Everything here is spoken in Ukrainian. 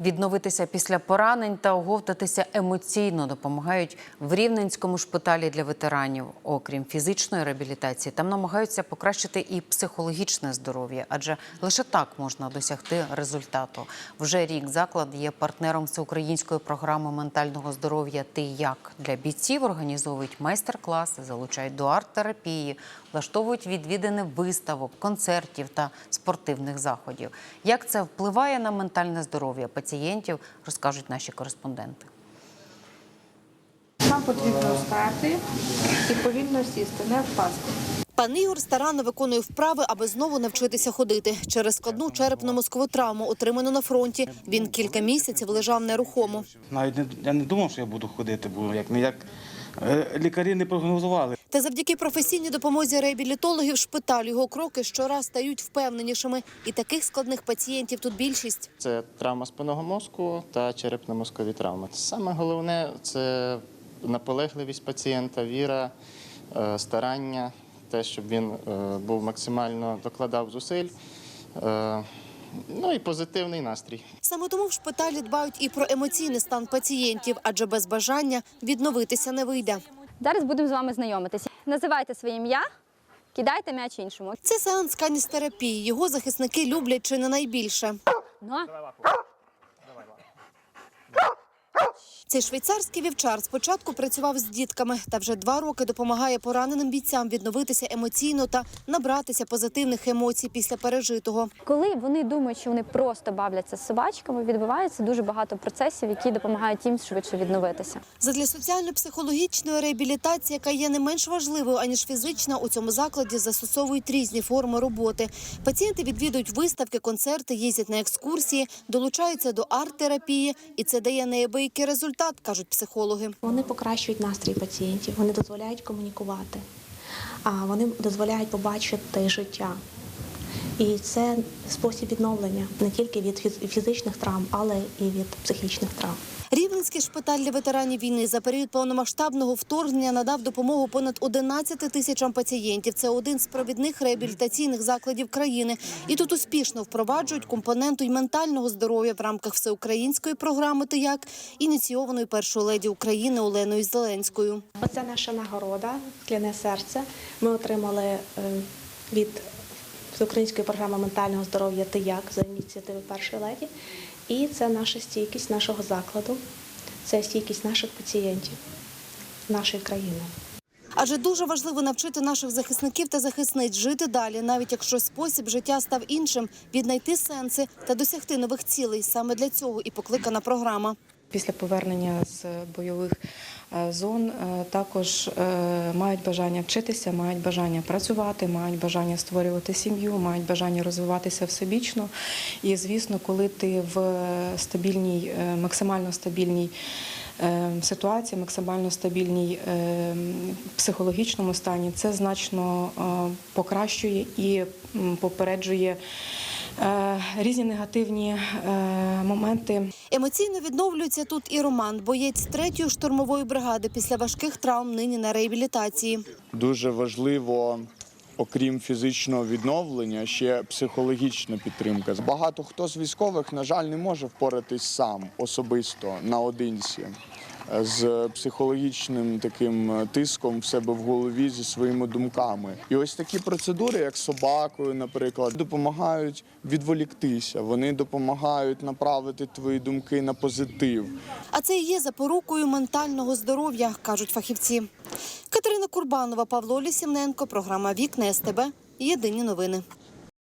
Відновитися після поранень та оговтатися емоційно допомагають в Рівненському шпиталі для ветеранів. Окрім фізичної реабілітації, там намагаються покращити і психологічне здоров'я, адже лише так можна досягти результату. Вже рік заклад є партнером всеукраїнської програми ментального здоров'я Ти як для бійців організовують майстер-класи, залучають до арт-терапії, влаштовують відвідини виставок, концертів та спортивних заходів. Як це впливає на ментальне здоров'я пацієнтів, розкажуть наші кореспонденти. Нам потрібно стати і повільно сісти, не впасти. Пан Ігор старанно виконує вправи, аби знову навчитися ходити. Через складну черепно-мозкову травму, отриману на фронті, він кілька місяців лежав нерухомо. Навіть не, я не думав, що я буду ходити, бо як не як е, лікарі не прогнозували. Та завдяки професійній допомозі реабілітологів шпиталю його кроки щораз стають впевненішими. І таких складних пацієнтів тут більшість. Це травма спинного мозку та черепно-мозкові травми. Саме головне це наполегливість пацієнта, віра, е, старання, те, щоб він е, був максимально докладав зусиль. е, Ну і позитивний настрій. Саме тому в шпиталі дбають і про емоційний стан пацієнтів, адже без бажання відновитися не вийде. Зараз будемо з вами знайомитися. Називайте своє ім'я, кидайте м'яч іншому. Це сеанс каністерапії. Його захисники люблять чи не найбільше. Ну, Цей швейцарський вівчар спочатку працював з дітками та вже два роки допомагає пораненим бійцям відновитися емоційно та набратися позитивних емоцій після пережитого. коли вони думають, що вони просто бавляться з собачками, відбувається дуже багато процесів, які допомагають їм швидше відновитися. Задля соціально-психологічної реабілітації, яка є не менш важливою аніж фізична, у цьому закладі застосовують різні форми роботи. Пацієнти відвідують виставки, концерти, їздять на екскурсії, долучаються до арт-терапії, і це дає неабиякий результат, кажуть психологи. Вони покращують настрій пацієнтів, вони дозволяють комунікувати, а вони дозволяють побачити життя. І це спосіб відновлення не тільки від фіз- фізичних травм, але і від психічних травм. Рівненський шпиталь для ветеранів війни за період повномасштабного вторгнення надав допомогу понад 11 тисячам пацієнтів. Це один з провідних реабілітаційних закладів країни. І тут успішно впроваджують компоненту й ментального здоров'я в рамках всеукраїнської програми «Тияк», ініційованої першою леді України Оленою Зеленською. Оце наша нагорода Скляне серце. Ми отримали е, від всеукраїнської програми ментального здоров'я «Ти як» за ініціативи першої леді. І це наша стійкість нашого закладу, це стійкість наших пацієнтів, нашої країни. Адже дуже важливо навчити наших захисників та захисниць жити далі, навіть якщо спосіб життя став іншим, віднайти сенси та досягти нових цілей. Саме для цього і покликана програма. Після повернення з бойових е, зон е, також е, мають бажання вчитися, мають бажання працювати, мають бажання створювати сім'ю, мають бажання розвиватися всебічно. І звісно, коли ти в стабільній, е, максимально стабільній е, ситуації, максимально стабільній е, психологічному стані, це значно е, покращує і попереджує е, різні негативні е, моменти. Емоційно відновлюється тут і Роман, боєць третьої штурмової бригади після важких травм нині на реабілітації. Дуже важливо, окрім фізичного відновлення, ще психологічна підтримка. Багато хто з військових, на жаль, не може впоратись сам особисто наодинці е, з психологічним таким тиском в себе в голові зі своїми думками. І ось такі процедури, як собакою, наприклад, допомагають відволіктися. Вони допомагають направити твої думки на позитив. А це і є запорукою ментального здоров'я, кажуть фахівці. Катерина Курбанова, Павло Лісівненко, програма Вікна СТБ. Єдині новини.